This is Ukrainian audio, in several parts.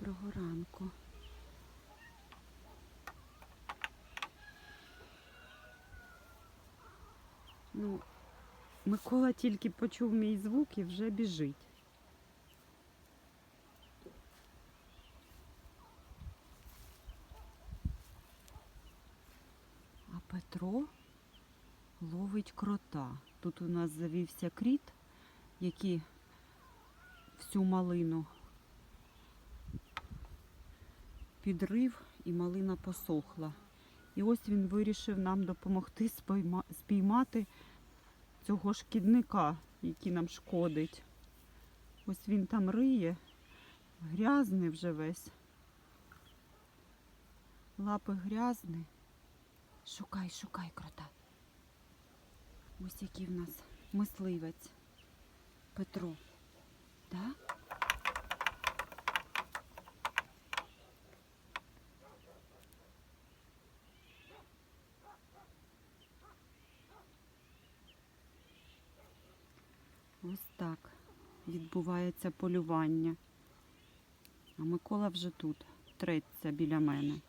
Доброго ранку. Ну, Микола тільки почув мій звук і вже біжить. А Петро ловить крота. Тут у нас завівся кріт, який всю малину підрив і малина посохла. І ось він вирішив нам допомогти спіймати цього шкідника, який нам шкодить. Ось він там риє, грязний вже весь. Лапи грязні. Шукай, шукай крота. Ось який в нас мисливець Петро. Да? Ось так відбувається полювання. А Микола вже тут, треться біля мене.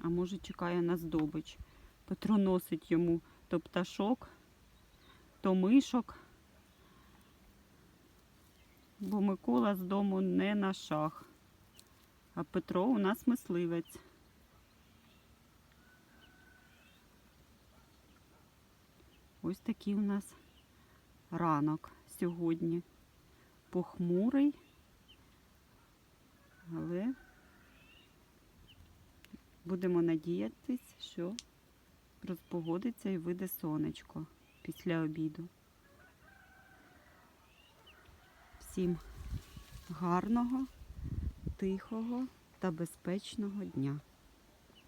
А може чекає на здобич. Петро носить йому то пташок, то мишок бо Микола з дому не на шах. А Петро у нас мисливець. Ось такий у нас ранок сьогодні. Похмурий, але будемо надіятись, що розпогодиться і вийде сонечко після обіду. Всім гарного, тихого та безпечного дня.